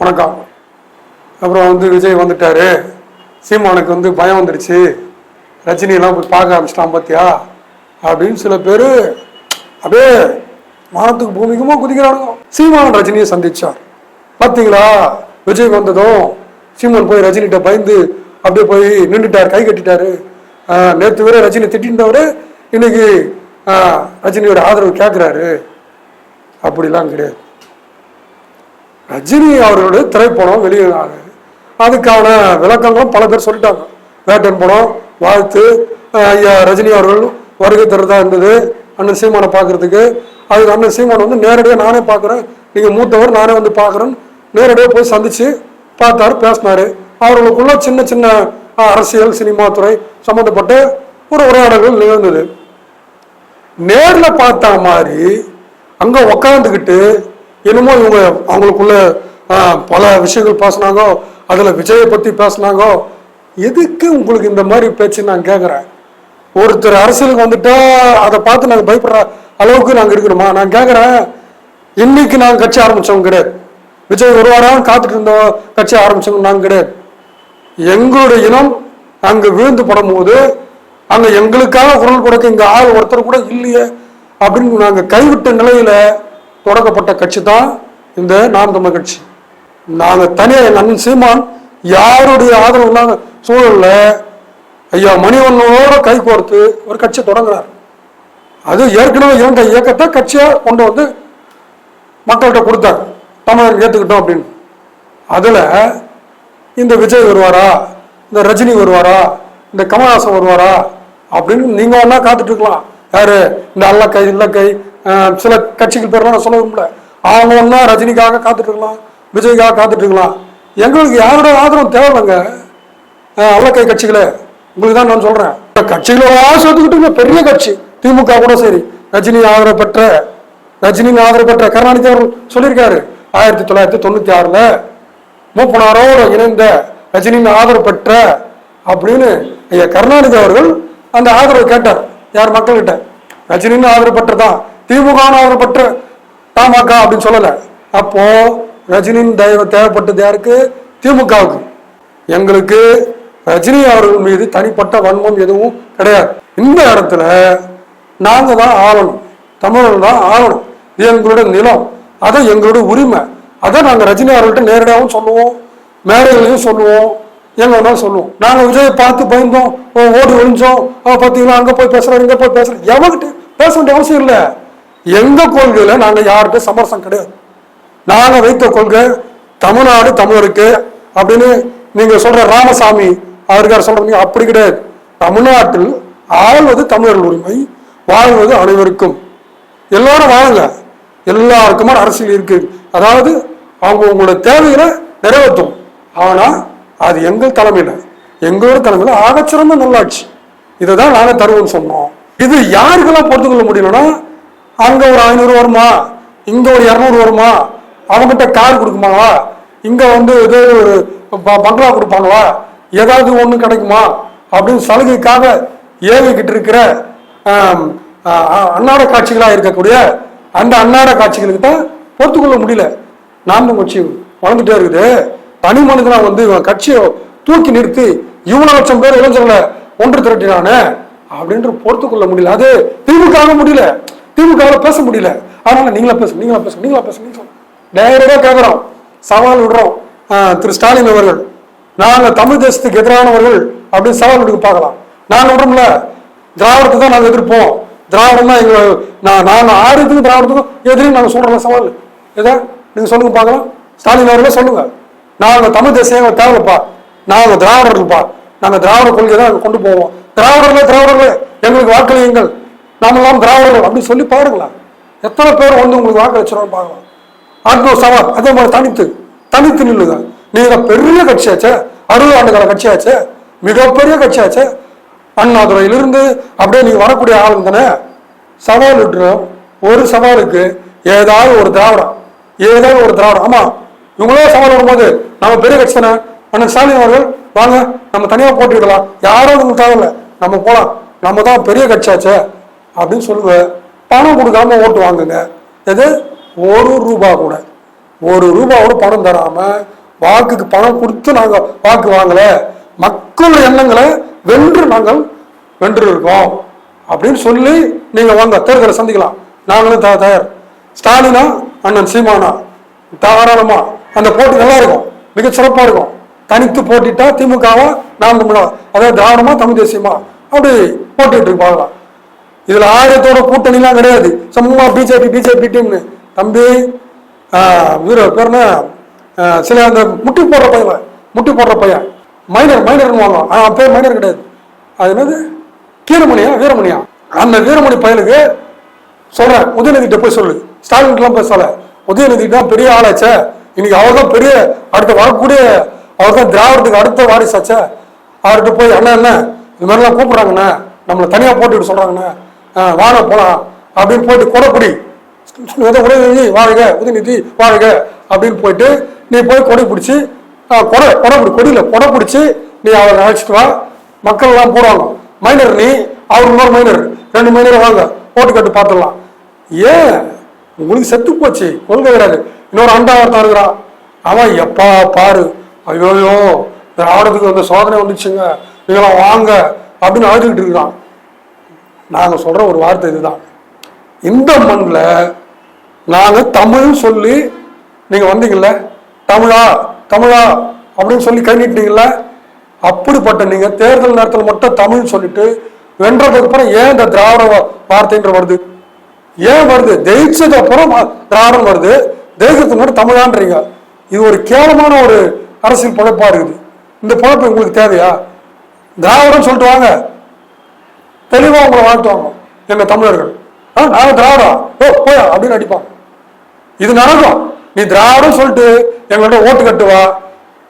வணக்கம். அப்புறம் வந்து விஜய் வந்துட்டாரு. சீமானுக்கு வந்து பயம் வந்துடுச்சு ரஜினியெல்லாம் போய் பார்க்க ஆரம்பிச்சிட்டான் பார்த்தியா அப்படின்னு சில பேர் அப்படியே வானத்துக்கு பூமிக்குமோ குதிக்கிறானுங்க. சீமான் ரஜினியை சந்திச்சார். பார்த்தீங்களா விஜய் வந்ததும் சீமான் போய் ரஜினிகிட்ட பயந்து அப்படியே போய் நின்றுட்டார் கை கட்டிட்டாரு. நேற்று வேற ரஜினி திட்டின்றவர் இன்னைக்கு ரஜினியோட ஆதரவு கேட்குறாரு அப்படிலாம் கிடையாது. ரஜினி அவர்களுடைய திரைப்படம் வெளியினாங்க அதுக்கான விளக்கங்களும் பல பேர் சொல்லிட்டாங்க. வேட்டன் படம் வாழ்த்து ஐயா ரஜினி அவர்கள் வருகை தருதா இருந்தது அண்ணன் சீமானை பார்க்கறதுக்கு. அதுக்கு அண்ணன் சீமான் வந்து நேரடியாக நானே பார்க்குறேன். நீங்கள் மூத்தவர் நானே வந்து பார்க்குறேன். நேரடியாக போய் சந்தித்து பார்த்தாரு பேசினார். அவர்களுக்குள்ள சின்ன சின்ன அரசியல் சினிமா துறை சம்மந்தப்பட்ட ஒரு உரையாடல்கள் நிகழ்ந்தது. நேரில் பார்த்த மாதிரி அங்கே உக்காந்துக்கிட்டு என்னமோ இவங்க அவங்களுக்குள்ள பல விஷயங்கள் பேசுனாங்க அதில் விஜயை பற்றி பேசுனாங்க. எதுக்கு உங்களுக்கு இந்த மாதிரி பேச்சு நான் கேட்குறேன் ஒருத்தர் அரசியலுக்கு வந்துட்டா அதை பார்த்து நாங்கள் பயப்படுற அளவுக்கு நாங்கள் இருக்கணுமா? நான் கேட்குறேன் இன்னைக்கு நாங்கள் கட்சி ஆரம்பித்தோம் கிடையாது. விஜய் ஒரு வாரம் காத்துட்டு இருந்தோம் கட்சி ஆரம்பிச்சவங்க நாங்கள் கிடையாது. எங்களுடைய இனம் அங்கே விழுந்து படும்போது அங்கே எங்களுக்காக குரல் கொடுக்க இங்கே ஆள் ஒருத்தர் கூட இல்லையே அப்படின்னு நாங்கள் கைவிட்ட நிலையில தொடக்கப்பட்ட கட்சி தான் இந்த நாம் தமிழ் கட்சி. நாங்கள் தனியாக எங்கள் அண்ணன் சீமான் யாருடைய ஆதரவு இல்லாத சூழலில் ஐயா மணிவண்ணனோட கை கோர்த்து ஒரு கட்சியை தொடங்குறார். அது ஏற்கனவே இருந்த இயக்கத்தை கட்சியாக கொண்டு வந்து மக்கள்கிட்ட கொடுத்தாங்க தமிழர் ஏற்றுக்கிட்டோம் அப்படின்னு. அதில் இந்த விஜய் வருவாரா? இந்த ரஜினி வருவாரா? இந்த கமல்ஹாசன் வருவாரா? அப்படின்னு நீங்கள் ஒன்றா காத்துட்ருக்கலாம் யார்? இந்த இந்த அல்லக்கை இல்லக்கை கை சில கட்சிகள் பேர்லாம் நான் சொல்ல விரும்பல. அவங்க ரஜினிக்காக காத்துட்டு இருக்கலாம் விஜய்க்காக காத்துட்டு இருக்கலாம். எங்களுக்கு யாரோட ஆதரவும் தேவையில்லைங்க. அஹ், அல்லக்கை கட்சிகளே. உங்களுக்கு தான் நான் சொல்கிறேன் கட்சிகளோட சேர்த்துக்கிட்டு பெரிய கட்சி திமுக கூட சரி. ரஜினி ஆதரவு பெற்ற ரஜினியின் ஆதரவு பெற்ற கருணாநிதி அவர்கள் சொல்லியிருக்காரு. ஆயிரத்தி தொள்ளாயிரத்தி தொண்ணூற்றி ஆறில் மூப்பனாரோட இணைந்த ரஜினியின் ஆதரவு பெற்ற அப்படின்னு ஐயா கருணாநிதி அவர்கள் அந்த ஆதரவு கேட்டார். யார் மக்கள்கிட்ட? ரஜினின்னு ஆதரவு பெற்றதான். திமுக பற்று பெற்ற தமாக அப்படின்னு சொல்லல. அப்போ ரஜினியின் தயவு தேவைப்பட்டது யாருக்கு? திமுகவுக்கு. எங்களுக்கு ரஜினி அவர்கள் மீது தனிப்பட்ட வன்மம் எதுவும் கிடையாது. இந்த இடத்துல நாங்க தான் ஆளணும். தமிழர்கள் தான் ஆளணும். இது எங்களோட நிலம். அது எங்களோட உரிமை. அதை நாங்கள் ரஜினி அவர்கள்ட்ட நேரடியாகவும் சொல்லுவோம். மேடைகளையும் சொல்லுவோம். எங்க வேணாலும் சொல்லுவோம். நாங்கள் விஜயை பார்த்து பயந்தோம். ஓடு ஓடி ஒழிஞ்சோம் அங்கே போய் பேசுகிறோம் இங்கே போய் பேசுகிறோம் எவங்கிட்ட பேச வேண்டிய அவசியம் இல்லை. எங்க கொள்கையில நாங்க யார்கிட்ட சமரசம் கிடையாது. நாங்க வைத்த கொள்கை தமிழ்நாடு தமிழருக்கு அப்படின்னு நீங்க சொல்ற ராமசாமி அவருக்கார் சொல்றீங்க அப்படி கிடையாது. தமிழ்நாட்டில் ஆள்வது தமிழர்கள் உரிமை வாழ்வது அனைவருக்கும். எல்லாரும் வாழுங்க. எல்லாருக்குமான அரசியல் இருக்கு. அதாவது அவங்க உங்களோட தேவைகளை நிறைவேற்றும். ஆனா அது எங்கள் தலைமையில எங்களோட தலைமையில ஆகச்சிறந்த நல்லாட்சி. இதை தான் நாங்கள் தருவோம்னு சொன்னோம். இது யாருக்கெல்லாம் பொறுத்துக்கொள்ள முடியலன்னா அங்கே ஒரு ஐநூறு வருமா? இங்கே ஒரு இரநூறு வருமா? அவங்ககிட்ட கார் கொடுக்குமாவா இங்கே வந்து ஏதோ ஒரு ப- பங்களா கொடுப்பாங்களா? ஏதாவது ஒன்று கிடைக்குமா? அப்படின்னு சலுகைக்காக ஏவிக்கிட்டு இருக்கிற அன்னாட காட்சிகளாக இருக்கக்கூடிய அந்த அன்னாட காட்சிகளுக்கு தான் பொறுத்துக்கொள்ள முடியல. நாமும் கட்சி வளர்ந்துட்டே இருக்குது. தனி மனிதனாக வந்து இவன் கட்சியை தூக்கி நிறுத்தி இவ்வளோ லட்சம் பேர் இளைஞர்களை ஒன்று திரட்டினானே? அப்படின்ற பொறுத்துக்கொள்ள முடியல. அது திமுக முடியல. திமுகவில் பேச முடியல. அதனால நீங்களா பேச நீங்களா பேச நீங்களா பேச நீங்களா நேரடியாக கேட்குறோம் சவால் விடுறோம். திரு ஸ்டாலின் அவர்கள். நாங்கள் தமிழ் தேசத்துக்கு எதிரானவர்கள் அப்படின்னு சவால் விடுக்க பார்க்கலாம். நாங்கள் விடுறோம்ல. திராவிடத்தை தான் நாங்கள் எதிர்ப்போம். திராவிடம் தான் எங்களை நான் நாங்கள் ஆரியத்துக்கும் திராவிடத்துக்கும் எதிரையும் நாங்கள் சொல்கிறோம் சவால். ஏதா நீங்கள் சொல்லுங்க பார்க்கலாம். ஸ்டாலின் அவர்களே சொல்லுங்க. நாங்கள் தமிழ் தேசியம் தேவைப்பா. நாங்கள் திராவிடர்கள்ப்பா. நாங்கள் திராவிட கொள்கை தான் கொண்டு போவோம். திராவிடர்களே திராவிடர்களே எங்களுக்கு வாக்களியுங்கள். நாமெல்லாம் திராவிடர்கள் அப்படின்னு சொல்லி பாருங்களேன். எத்தனை பேர் வந்து உங்களுக்கு வாக்களிச்சிடும் பார்க்கலாம். ஆத்ம சவால் அதே மாதிரி தனித்து. தனித்து நில்லுங்க. நீங்க பெரிய கட்சியாச்சே? அறுபது ஆண்டுகால கட்சியாச்சே? மிகப்பெரிய கட்சியாச்சே? அண்ணாதுறையிலிருந்து அப்படியே நீங்க வரக்கூடிய ஆளுங்க தானே? சவால் விட்டுரும் ஒரு சவாலுக்கு ஏதாவது ஒரு திராவிடம். ஏதாவது ஒரு திராவிடம். ஆமா இவங்களே சவால் வரும்போது நம்ம பெரிய கட்சி தானே? அண்ணன் ஸ்டாலின் அவர்கள் வாங்க நம்ம தனியாக போட்டுக்கலாம் யாரும் உங்களுக்கு தேவையில்ல. நம்ம போகலாம் நம்ம தான் பெரிய கட்சியாச்சே? அப்படின்னு சொல்லுவேன் பணம் கொடுக்காம ஓட்டு வாங்குங்க. எது? ஒரு ரூபா கூட. ஒரு ரூபாவோட பணம் தராம வாக்குக்கு பணம் கொடுத்து நாங்கள் வாக்கு வாங்கல. மக்கள் எண்ணங்களை வென்று நாங்கள் வென்று இருக்கோம் அப்படின்னு சொல்லி நீங்க வாங்க. தேர்தலை சந்திக்கலாம். நாங்களும் த- தயார். ஸ்டாலினா அண்ணன் சீமானா தாராளமா அந்த போட்டி நல்லா இருக்கும். மிக சிறப்பாக இருக்கும். தனித்து போட்டிட்டா திமுகவா நாம் தமிழா. அதாவது தாராளமா தமிழ் தேசியமா. அப்படி போட்டிட்டு பார்க்கலாம். இதுல ஆயிரத்தோட கூட்டணிலாம் கிடையாது. சும்மா பிஜேபி பிஜேபி டீம்னு. தம்பி ஆஹ், வீர பேர் என்ன? சில அந்த முட்டி போடுற பையன் முட்டி போடுற பையன். மைனர் மைனர்னு வாங்க ஆஹ், பேர் மைனர் கிடையாது. அது என்னது? கீரமணியா வீரமணியா? அந்த வீரமணி பையனுக்கு சொல்றேன். உதயநிதிட்ட போய் சொல்லு. ஸ்டாலின்லாம் பேசல உதயநிதி தான் பெரிய ஆளாச்சே. இன்னைக்கு அவர் தான் பெரிய அடுத்த வரக்கூடிய அவர் தான் திராவிடத்துக்கு அடுத்த வாரிசாச்சே. அவர்கிட்ட போய் அண்ணா என்ன இது மாதிரிலாம் கூப்பிட்றாங்கண்ணா. நம்மளை தனியாக போட்டுட்டு சொல்கிறாங்கண்ணா ஆ, போலாம். அப்படின்னு போயிட்டு கொடைப்பிடி உதவி உதயநிதி வாழ்க உதயநிதி வாழ்க அப்படின்னு போயிட்டு நீ போய் கொடை பிடிச்சி கொடை கொடை பிடி கொடியில கொடை பிடிச்சி நீ அவரை அழைச்சிட்டு வா. மக்கள்லாம் போடுவாங்க. மைனர் நீ அவர் இன்னொரு மைனர் ரெண்டு மைனர் வாங்க. போட்டு கட்டு பார்த்துடலாம். ஏன்? உங்களுக்கு செத்து போச்சு. கொள்கை கிடையாது. இன்னொரு அண்டா ஒருத்தன் இருக்கிறான் அவன் எப்பா பாரு. ஐயோயோ திராவிடத்துக்கு வந்து சோதனை வந்துச்சுங்க. இதெல்லாம் வாங்க. அப்படின்னு அழுதுகிட்டு இருக்கிறான் நாங்கள் சொல்கிற ஒரு வார்த்தை இதுதான். இந்த மண்ணில் நாங்கள் தமிழ்னு சொல்லி நீங்கள் வந்தீங்கல்ல தமிழா தமிழா அப்படின்னு சொல்லி கை அப்படிப்பட்ட நீங்கள் தேர்தல் நேரத்தில் மட்டும் தமிழ் சொல்லிட்டு வென்றதுக்கு அப்புறம் ஏன் இந்த திராவிட வார்த்தைன்ற வருது? ஏன் வருது? ஜெயிச்சது அப்புறம் திராவிடம் வருது. ஜெயிக்கிறதுக்கு மட்டும் தமிழான்றீங்க. இது ஒரு கேவலமான ஒரு அரசியல் பழப்பா இருக்குது. இந்த பழப்பு உங்களுக்கு தேவையா? திராவிடம் சொல்லிட்டு வாங்க. தெளிவாக உங்களை வாழ்த்துவாங்க எங்கள் தமிழர்கள். ஆ நாங்க திராவிடம் ஓ போயா அப்படின்னு அடிப்பாங்க. இது நடக்கும். நீ திராவிடம் சொல்லிட்டு எங்கள்கிட்ட ஓட்டு கட்டுவா.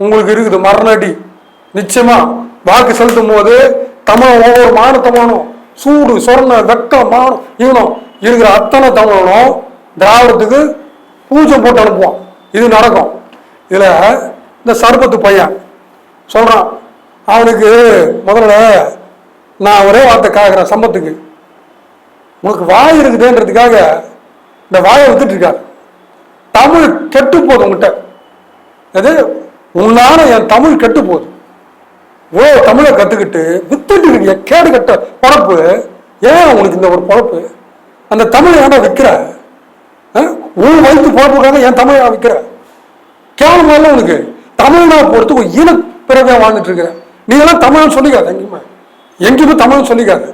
உங்களுக்கு இருக்குது மரணடி நிச்சயமா வாக்கு செலுத்தும் போது தமிழன் ஒவ்வொரு மாநில தமிழனும். சூடு சொர்ண வெக்கம் மானம் இவனும். இருக்கிற அத்தனை தமிழனும் திராவிடத்துக்கு பூஜை போட்டு அனுப்புவான். இது நடக்கும். இதில் இந்த சர்பத்து பையன் சொல்கிறான் அவனுக்கு முதல்ல நான் ஒரே வார்த்தை கேட்குறேன் சம்பத்துக்கு. உனக்கு வாய் இருக்குதுன்றதுக்காக இந்த வாயை வித்துட்டு இருக்காரு தமிழ் கெட்டு போகுது உங்ககிட்ட அது உன்னால என் தமிழ் கெட்டு போகுது ஓ தமிழை கற்றுக்கிட்டு வித்துட்டு கேடு கட்ட பொழப்பு ஏன் உனக்கு இந்த ஒரு பொழப்பு? அந்த தமிழை ஏன்டா விற்கிற உன் வயிற்று பொழப்புக்காக என் தமிழை விற்கிற கேவலமால உனக்கு. தமிழ்னா பொறுத்து ஒரு ஈன பிறகு வாழ்ந்துட்டு இருக்கிற. நீ எல்லாம் தமிழ்னு சொல்லிக்காத எங்கேயுமே. எங்கேயுமே தமிழ் சொல்லிக்காது.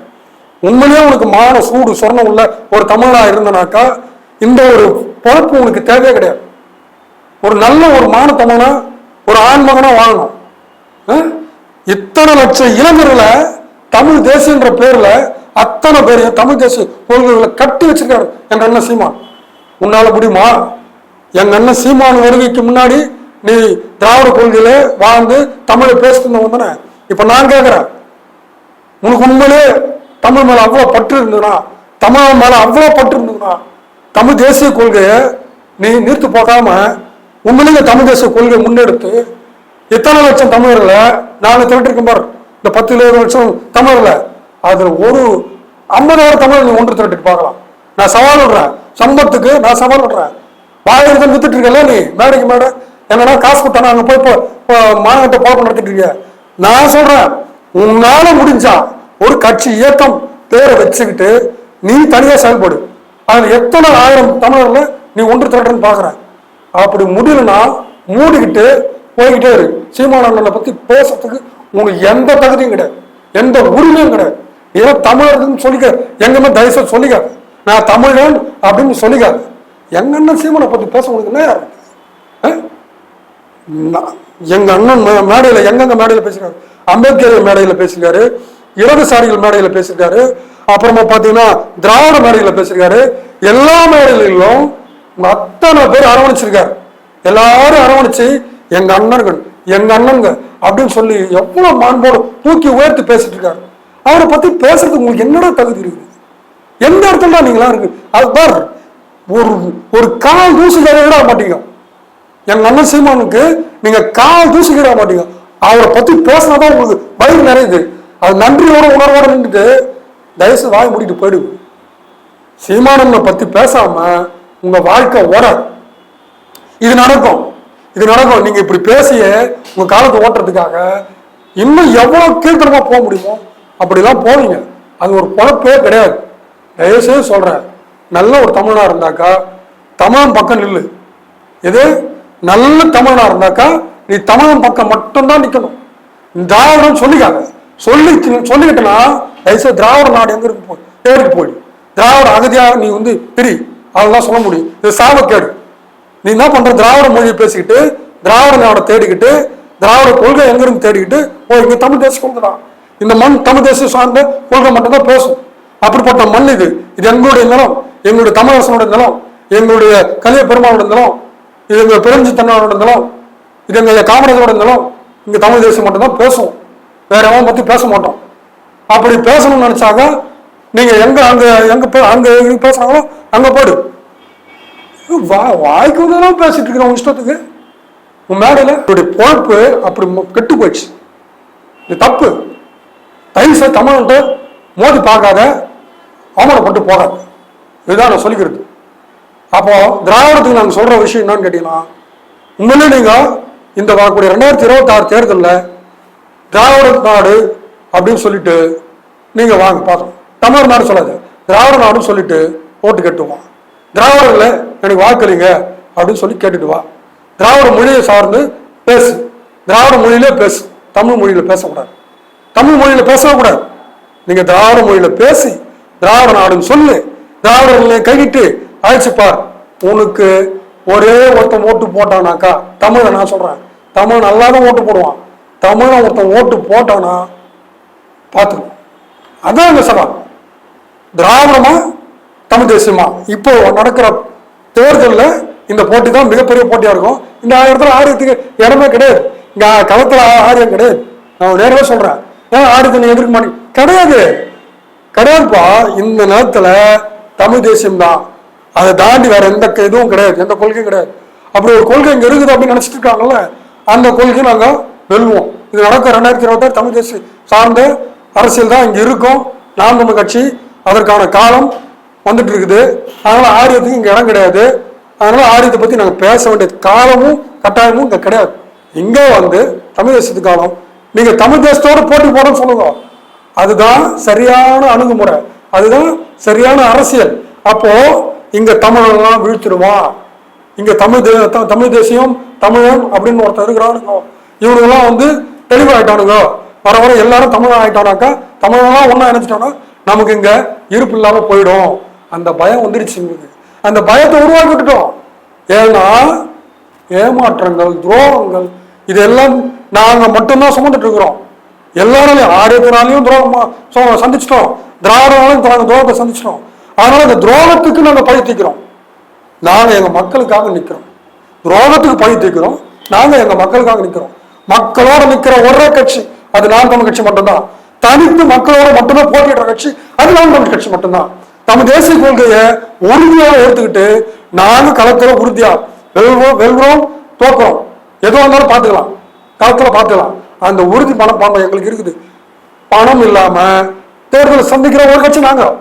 உண்மையிலேயே உனக்கு மான சூடு சொர்ணம் உள்ள ஒரு தமிழா இருந்தனாக்கா இந்த ஒரு பொழப்பு உனக்கு தேவையே கிடையாது. ஒரு நல்ல ஒரு மான தமிழனா ஒரு ஆண்மகனா வாழணும். இத்தனை லட்சம் இளைஞர்களை தமிழ் தேசியன்ற பேர்ல அத்தனை பேரையும் தமிழ் தேசிய கொள்கைகளை கட்டி வச்சிருக்காரு எங்க அண்ணன் சீமான். உன்னால முடியுமா? எங்க அண்ணன் சீமான் வருகைக்கு முன்னாடி நீ திராவிட கொள்கையில வாழ்ந்து தமிழை பேசிட்டு தானே? இப்ப நான் கேட்கிறேன் உனக்கு உண்மையிலே தமிழ் மேலே அவ்வளோ பற்று இருந்ததுன்னா தமிழ் மேலே அவ்வளோ பற்று இருந்ததுன்னா தமிழ் தேசிய கொள்கையை நீ நிறுத்து போகாம உண்மையிலேயே தமிழ் தேசிய கொள்கையை முன்னெடுத்து எத்தனை லட்சம் தமிழர்களை நாங்க திரட்டிருக்கோம் பாரு. இந்த பத்து இருபது லட்சம் தமிழர்களை. அதில் ஒரு ஐம்பதாயிரம் தமிழர் நீ ஒன்று திரட்டிட்டு பார்க்கலாம். நான் சவால் விடுறேன். சம்பத்துக்கு நான் சவால் விடுறேன். வாயிரத்தம் வித்துட்டு இருக்கல நீ? மேடைக்கு மேடை. என்னன்னா காசு கொடுத்தா அங்கே போய் இப்போ- இப்போ போராட்டம் நடத்திட்டு இருக்கிய? நான் சொல்றேன். உன்னால முடிஞ்சா ஒரு கட்சி இயக்கம் பேரை வச்சுக்கிட்டு நீ தனியா செயல்படு. அதுல எத்தனை ஆயிரம் தமிழர்ல நீ ஒன்று திரட்டுன்னு பாக்குற. அப்படி முடியலன்னா மூடிக்கிட்டு போய்கிட்டே இரு. சீமானந்தனை பத்தி பேசுறதுக்கு உங்களுக்கு எந்த தகுதியும் கிடையாது. எந்த உரிமையும் கிடையாது. ஏதோ தமிழர்னு சொல்லிக்க எங்கன்னு தயவுசெய்து சொல்லிக்காது. நான் தமிழன் அப்படின்னு சொல்லிக்காது. எங்க அண்ணன் சீமனை பத்தி பேச உங்களுக்கு என்ன ஆ? எங்க அண்ணன் மேடையில் எங்கெங்க மேடையில் பேசிருக்காரு அம்பேத்கர் மேடையில் பேசியிருக்காரு இடதுசாரிகள் மேடையில் பேசியிருக்காரு அப்புறமா பார்த்தீங்கன்னா திராவிட மேடையில் பேசியிருக்காரு. எல்லா மேடைகளிலும் அத்தனை பேர் அரவணைச்சிருக்காரு. எல்லாரும் அரவணைச்சு எங்க அண்ணன்கள் எங்க அண்ணன்ங்க அப்படின்னு சொல்லி எவ்வளவு மாண்போடு தூக்கி உயர்த்தி பேசிட்டு இருக்காரு. அவரை பத்தி பேசுறதுக்கு உங்களுக்கு என்னடா தகுதி இருக்குது? எந்த இடத்துல தான் நீங்களா இருக்கு? அது பார் ஒரு ஒரு கால் தூசி விட மாட்டீங்க. எங்க அண்ணன் சீமானுக்கு நீங்க கால் தூசிக்கிட மாட்டீங்க. அவரை பற்றி பேசினா தான் உங்களுக்கு வயிறு நிறையுது. அது நன்றியோட உணர்வோட நின்றுட்டு தயவுசு வாய் மூடிட்டு போயிடுங்க சீமானனை பற்றி பேசாம உங்க வாழ்க்கை ஓட. இது நடக்கும். இது நடக்கும். நீங்க இப்படி பேசிய உங்க காலத்தை ஓட்டுறதுக்காக இன்னும் எவ்வளவு கீழ்த்தரமா போக முடியுமோ அப்படிலாம் போவீங்க. அது ஒரு பொழப்பே கிடையாது. தயவுசெய்து சொல்றேன். நல்ல ஒரு தமிழனா இருந்தாக்கா தமிழன் பக்கம் நில்லு. எது? நல்ல தமிழனா இருந்தாக்கா நீ தமிழன் பக்கம் மட்டும்தான் நிற்கணும் திராவிடம் சொல்லிக்காங்க சொல்லி சொல்லிக்கிட்டனா தயவுசெய்து திராவிட நாடு எங்க இருக்கு போய்? தேடிக்கு போய். திராவிட அகதியாக நீ வந்து பிரி. அதெல்லாம் சொல்ல முடியும். இது சாபக்கேடு. நீ என்ன பண்ற? திராவிட மொழியை பேசிக்கிட்டு திராவிட நாடை தேடிக்கிட்டு திராவிட கொள்கை எங்க இருந்து தேடிக்கிட்டு ஓ இங்க தமிழ் தேச கொள்கை தான் இந்த மண் தமிழ் தேசம் சார்ந்த கொள்கை மட்டும்தான் பேசும். அப்படிப்பட்ட மண் இது. இது எங்களுடைய நிலம். எங்களுடைய தமிழரசனுடைய நிலம். எங்களுடைய கலிய பெருமாளுடைய நிலம். இது எங்க பிரெஞ்சு தன்னோட நிலம். இது எங்க காமராஜரோட இருந்தாலும் இங்கே தமிழ் தேசம் மட்டும்தான் பேசும். வேற எவன் பற்றி பேச மாட்டோம். அப்படி பேசணும்னு நினச்சாங்க நீங்கள் எங்கே அங்கே எங்கே பே- அங்க எங்க பேசுறாங்களோ போடு. வா வாய்க்கு வந்ததெல்லாம் பேசிட்டு இருக்கிறோம் இஷ்டத்துக்கு. உன் மேடையில் இப்படி பொழப்பு அப்படி கெட்டு போயிடுச்சு. இது தப்பு. தயவு செய்து தமிழ்கிட்ட மோதி பார்க்காத அவமானப்பட்டு போகாது. இதுதான் நான் சொல்லிக்கிறது. அப்போ திராவிடத்துக்கு நாங்கள் சொல்கிற விஷயம் என்னன்னு கேட்டீங்கன்னா உண்மையிலே நீங்கள் இந்த வரக்கூடிய ரெண்டாயிரத்தி இருபத்தாறு தேர்தலில் திராவிட நாடு அப்படின்னு சொல்லிட்டு நீங்கள் வாங்க பார்க்கணும். தமிழ் நாடு சொல்லாது. திராவிட நாடுன்னு சொல்லிட்டு ஓட்டு கேட்டுவான் திராவிடர்களை எனக்கு வாக்களிங்க அப்படின்னு சொல்லி கேட்டுட்டு வா. திராவிட மொழியை சார்ந்து பேசு. திராவிட மொழியிலே பேசு. தமிழ் மொழியில் பேசக்கூடாது. தமிழ் மொழியில் பேசக்கூடாது. நீங்கள் திராவிட மொழியில் பேசி திராவிட நாடுன்னு சொல்லு. திராவிடர்களை கைவிட்டு அழைச்சிப்பார் உனக்கு ஒரே ஒருத்தன் ஓட்டு போட்டானாக்கா தமிழை நான் சொல்கிறேன் தமிழ் நல்லா தான் ஓட்டு போடுவான். தமிழை ஒருத்தன் ஓட்டு போட்டானா பார்த்துக்கணும் அதான் இந்த சபா. திராவிடமா தமிழ் தேசியமா? இப்போ நடக்கிற தேர்தலில் இந்த போட்டி தான் மிகப்பெரிய போட்டியாக இருக்கும். இந்த ஆயிரத்தில் ஆரியத்துக்கு இடமே கிடையாது. இங்கே களத்தில் ஆரியம் கிடையாது. நான் நேரவே சொல்கிறேன் ஏன் ஆரியத்தை நீ எதிர்க்க மாட்டேங்க? கிடையாது. கிடையாதுப்பா. இந்த நேரத்தில் தமிழ் தேசியம் தான் அதை தாண்டி வேற எந்த க- இதுவும் கிடையாது எந்த கொள்கையும் கிடையாது. அப்படி ஒரு கொள்கை இங்க இருக்குது அப்படின்னு நினைச்சிட்டு இருக்காங்கல்ல அந்த கொள்கை நாங்க வெல்வோம். இது நடக்க ரெண்டாயிரத்தி இருபத்தாறு தமிழ் தேசிய சார்ந்த அரசியல் தான் இங்க இருக்கும். நாம் நம்ம கட்சி அதற்கான காலம் வந்துட்டு இருக்குது. அதனால ஆரியத்துக்கு இங்க இடம் கிடையாது. அதனால ஆரியத்தை பத்தி நாங்க பேச வேண்டிய காலமும் கட்டாயமும் இங்க கிடையாது. இங்க வந்து தமிழ் தேசத்து காலம். நீங்க தமிழ் தேசத்தோட போட்டி போடணும்னு சொல்லுங்க. அதுதான் சரியான அணுகுமுறை. அதுதான் சரியான அரசியல். அப்போ இங்கே தமிழெல்லாம் வீழ்த்திடுவான் இங்கே தமிழ் தே- த- தமிழ் தேசியம் தமிழன் அப்படின்னு ஒருத்தர் இருக்கிறானுங்க இவனுங்கெல்லாம் வந்து தெளிவாயிட்டானுங்க. வர வர எல்லாரும் தமிழ் ஆயிட்டானாக்கா தமிழெல்லாம் ஒன்றா இணைச்சிட்டானா நமக்கு இங்கே இருப்பு இல்லாமல் போயிடும். அந்த பயம் வந்துடுச்சு எங்களுக்கு. அந்த பயத்தை உருவாக்கி விட்டுட்டோம் ஏன்னா ஏமாற்றங்கள் துரோகங்கள் இதெல்லாம் நாங்கள் மட்டும்தான் சுமந்துட்டு இருக்கிறோம். எல்லாராலையும் ஆரியத்தினாலையும் துரோகமா சோ- சந்திச்சிட்டோம். திராவிடனாலையும் துரோகத்தை சந்திச்சிட்டோம். அதனால இந்த துரோகத்துக்கு நாங்கள் பழி தீக்கிறோம். நாங்கள் எங்கள் மக்களுக்காக நிற்கிறோம் துரோகத்துக்கு பழி தீக்கிறோம். நாங்கள் எங்கள் மக்களுக்காக நிற்கிறோம் மக்களோட நிற்கிற ஒரே கட்சி அது நாம் தமிழ் கட்சி மட்டும்தான். தனித்து மக்களோட மட்டுமே போட்டியிடுற கட்சி அது நாம் தமிழ் கட்சி மட்டும்தான். நம்ம தேசிய கொள்கையை உறுதியாக எடுத்துக்கிட்டு நானும் களத்தில் உறுதியாக வெல்வோம் வெல்வோம் தோக்குறோம். எதுவாக இருந்தாலும் பார்த்துக்கலாம். களத்தில் பார்த்துக்கலாம். அந்த உறுதி பணம் மனப்பான்மை எங்களுக்கு இருக்குது. பணம் இல்லாமல் தேர்தலை சந்திக்கிற ஒரு கட்சி நாங்கள்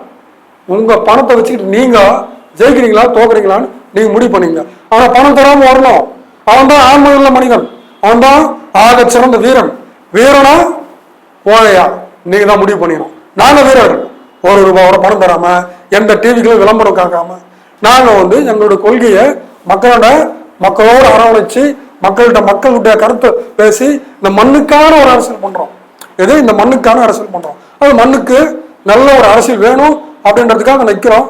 உங்கள் பணத்தை வச்சுக்கிட்டு நீங்கள் ஜெயிக்கிறீங்களா தோக்குறீங்களான்னு நீங்கள் முடிவு பண்ணீங்க ஆனால் பணம் தராமல் வரணும். அவன் தான் ஆன்மீக மனிதன். அவன் தான் ஆக சிறந்த வீரன். வீரனா ஓழையா நீங்கள் தான் முடிவு பண்ணிடணும் நாங்கள் வீரர் ஒரு ரூபாவோட பணம் தராமல் எந்த டிவிகளும் விளம்பரம் காக்காம. நாங்கள் வந்து எங்களோட கொள்கையை மக்களோட மக்களோட அரவணைச்சு மக்கள்கிட்ட மக்கள்கிட்ட கருத்தை பேசி இந்த மண்ணுக்கான ஒரு அரசியல் பண்ணுறோம் எது? இந்த மண்ணுக்கான அரசியல் பண்ணுறோம் அது மண்ணுக்கு நல்ல ஒரு அரசியல் வேணும். அப்படின்றதுக்காக நிற்கிறோம்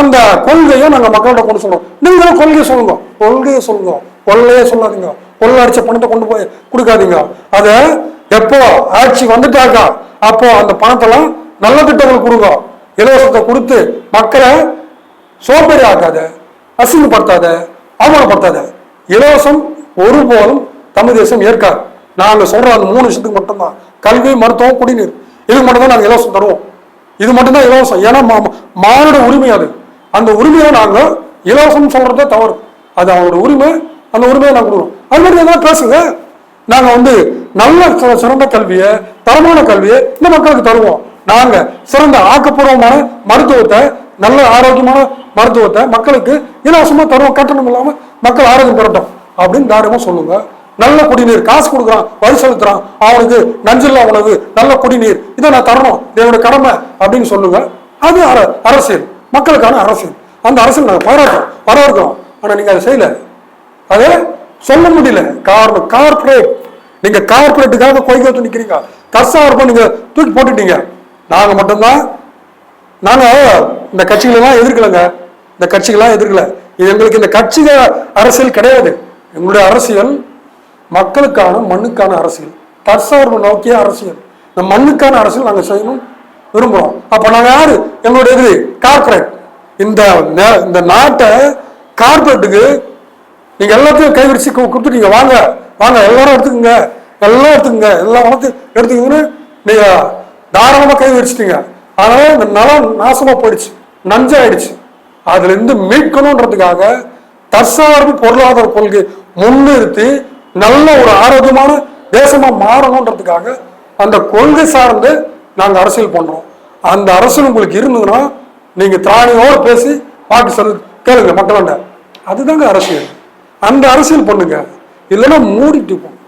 அந்த கொள்கையை நாங்கள் மக்கள்கிட்ட கொண்டு சொல்றோம். நீங்களும் கொள்கையை சொல்லுங்க. கொள்கையை சொல்லுங்க. கொள்ளையே சொல்லாதீங்க. கொள்ளை அடிச்ச பணத்தை கொண்டு போய் கொடுக்காதீங்க. அதை எப்போ ஆட்சி வந்துட்டாக்கா அப்போ அந்த பணத்தெல்லாம் நல்ல திட்டங்கள் கொடுங்க. இலவசத்தை கொடுத்து மக்களை சோம்பேறி ஆக்காத அசிங்கப்படுத்தாத அவமானப்படுத்தாத. இலவசம் ஒருபோதும் தமிழ் தேசம் ஏற்காது. நாங்கள் சொல்ற அந்த மூணு விஷயத்துக்கு மட்டும்தான். கல்வி மருத்துவம் குடிநீர். இதுக்கு மட்டும்தான் நாங்கள் இலவசம் தருவோம். இது மட்டும்தான் இலவசம். ஏன்னா மா- உரிமை அது. அந்த உரிமையை நாங்கள் இலவசம் சொல்றதே தவறு. அது அவங்களோட உரிமை அந்த உரிமையை நாங்கள் கொடுக்குறோம் அது மாதிரி எதாவது பேசுங்க. நாங்கள் வந்து நல்ல சிறந்த கல்வியை தரமான கல்வியை இந்த மக்களுக்கு தருவோம். நாங்கள் சிறந்த ஆக்கப்பூர்வமான மருத்துவத்தை நல்ல ஆரோக்கியமான மருத்துவத்தை மக்களுக்கு இலவசமாக தருவோம். கட்டணம் இல்லாமல் மக்கள் ஆரோக்கியம் பெறட்டும். அப்படின்னு தாராளமா சொல்லுங்கள் நல்ல குடிநீர் காசு கொடுக்குறான் வரி செலுத்துறான் அவனுக்கு நஞ்சில்லா உணவு நல்ல குடிநீர். இதை நான் தரணும். என்னோட கடமை அப்படின்னு சொல்லுங்க. அது அர- அரசியல். மக்களுக்கான அரசியல். அந்த அரசியல் நாங்கள் பாராட்டுறோம். வரவேற்கிறோம் ஆனால் நீங்கள் அதை செய்யல. அதை சொல்ல முடியல. காரணம் கார்பரேட் நீங்க கார்பரேட்டுக்காக கொய்கத்து நிக்கிறீங்க. கர்சார்பம் நீங்க தூக்கி போட்டுட்டீங்க. நாங்க மட்டும்தான். நாங்க இந்த கட்சிகளெல்லாம் எதிர்க்கலைங்க. இந்த கட்சிகள்லாம் எதிர்க்கல. இது எங்களுக்கு இந்த கட்சிகள் அரசியல் கிடையாது. எங்களுடைய அரசியல் மக்களுக்கான மண்ணுக்கான அரசியல். தற்சார்பு நோக்கிய அரசியல். இந்த மண்ணுக்கான அரசியல் நாங்கள் செய்யணும் விரும்புகிறோம் அப்போ நாங்கள் யாரு? எங்களுடைய இது கார்பரேட் இந்த இந்த நாட்டை கார்பரேட்டுக்கு நீங்கள் எல்லாத்தையும் கைவிரிச்சு கொடுத்துட்டீங்க வாங்க. வாங்க எல்லாரும் எடுத்துக்கோங்க. எல்லாம் எடுத்துக்கோங்க. எல்லா வளர்த்து எடுத்துக்கோங்கன்னு நீங்கள் தாராளமாக கை விரிச்சிட்டீங்க இந்த நிலம் நாசமாக போயிடுச்சு. நஞ்சாயிடுச்சு அதுலேருந்து மீட்கணுன்றதுக்காக தற்சார்பு பொருளாதார கொள்கை முன்னிறுத்தி நல்ல ஒரு ஆரோக்கியமான தேசமாக மாறணுன்றதுக்காக அந்த கொள்கை சார்ந்து நாங்கள் அரசியல் பண்ணுறோம் அந்த அரசியல் உங்களுக்கு இருந்ததுன்னா நீங்கள் திராணியோடு பேசி வாக்கு சொல்லு கேளுங்க மக்களாண்ட அதுதாங்க அரசியல். அந்த அரசியல் பண்ணுங்க. இல்லைன்னா மூடிட்டு போங்க